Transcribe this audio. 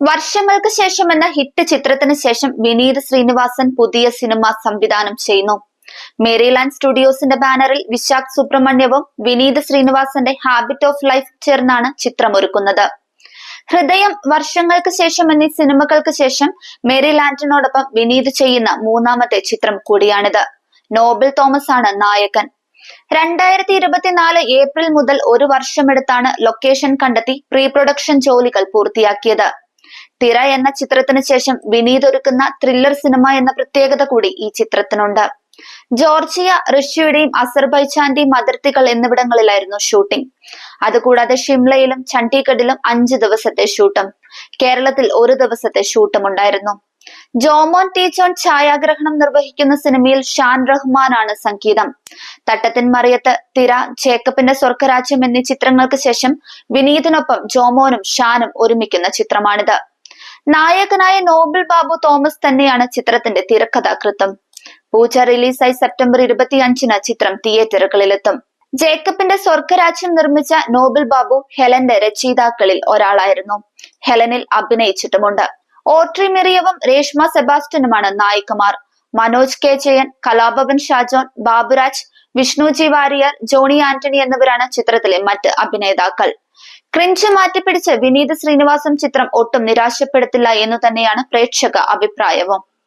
വർഷങ്ങൾക്ക് ശേഷം എന്ന ഹിറ്റ് ചിത്രത്തിന് ശേഷം വിനീത് ശ്രീനിവാസൻ പുതിയ സിനിമ സംവിധാനം ചെയ്യുന്നു. മേരിലാൻഡ് സ്റ്റുഡിയോസിന്റെ ബാനറിൽ വിശാഖ് സുബ്രഹ്മണ്യവും വിനീത് ശ്രീനിവാസന്റെ ഹാബിറ്റ് ഓഫ് ലൈഫ് ചേർന്നാണ് ചിത്രമൊരുക്കുന്നത്. ഹൃദയം വർഷങ്ങൾക്ക് ശേഷം എന്നീ സിനിമകൾക്ക് ശേഷം മേരിലാൻഡിനോടൊപ്പം വിനീത് ചെയ്യുന്ന മൂന്നാമത്തെ ചിത്രം കൂടിയാണിത്. നോബിൾ തോമസ് ആണ് നായകൻ. രണ്ടായിരത്തി ഇരുപത്തിനാല് ഏപ്രിൽ മുതൽ ഒരു വർഷമെടുത്താണ് ലൊക്കേഷൻ കണ്ടെത്തി പ്രീ പ്രൊഡക്ഷൻ ജോലികൾ പൂർത്തിയാക്കിയത്. തിര എന്ന ചിത്രത്തിന് ശേഷം വിനീത് ഒരുക്കുന്ന ത്രില്ലർ സിനിമ എന്ന പ്രത്യേകത കൂടി ഈ ചിത്രത്തിനുണ്ട്. ജോർജിയ റഷ്യയുടെയും അസർബൈജാന്റെയും അതിർത്തികൾ എന്നിവിടങ്ങളിലായിരുന്നു ഷൂട്ടിംഗ് അതുകൂടാതെ ഷിംലയിലും ചണ്ഡീഗഡിലും അഞ്ച് ദിവസത്തെ ഷൂട്ടും കേരളത്തിൽ ഒരു ദിവസത്തെ ഷൂട്ടും ഉണ്ടായിരുന്നു. ജോമോൻ ടീച്ചോൺ ഛായാഗ്രഹണം നിർവഹിക്കുന്ന സിനിമയിൽ ഷാൻ റഹ്മാനാണ് സംഗീതം. തട്ടത്തിൻ മറിയത്ത് തിര ജേക്കബിന്റെ സ്വർഗരാജ്യം എന്നീ ചിത്രങ്ങൾക്ക് ശേഷം വിനീതിനൊപ്പം ജോമോനും ഷാനും ഒരുമിക്കുന്ന ചിത്രമാണിത്. നായകനായ നോബിൾ ബാബു തോമസ് തന്നെയാണ് ചിത്രത്തിന്റെ തിരക്കഥാകൃത്തും. പൂജ റിലീസായി സെപ്റ്റംബർ ഇരുപത്തിയഞ്ചിന് ചിത്രം തിയേറ്ററുകളിലെത്തും. ജേക്കബിന്റെ സ്വർഗരാജ്യം നിർമ്മിച്ച നോബിൾ ബാബു ഹെലന്റെ രചയിതാക്കളിൽ ഒരാളായിരുന്നു. ഹെലനിൽ അഭിനയിച്ചിട്ടുമുണ്ട്. ഓട്രി മെറിയവും രേഷ്മ സെബാസ്റ്റ്യനുമാണ് നായികമാർ. മനോജ് കെ ജയൻ കലാഭവൻ ഷാജോൺ ബാബുരാജ് വിഷ്ണു ജി വാരിയർ ജോണി ആന്റണി എന്നിവരാണ് ചിത്രത്തിലെ മറ്റ് അഭിനേതാക്കൾ. ക്രിഞ്ച് മാറ്റിപ്പിടിച്ച് വിനീത് ശ്രീനിവാസൻ ചിത്രം ഒട്ടും നിരാശപ്പെടുത്തില്ല എന്ന് തന്നെയാണ് പ്രേക്ഷക അഭിപ്രായവും.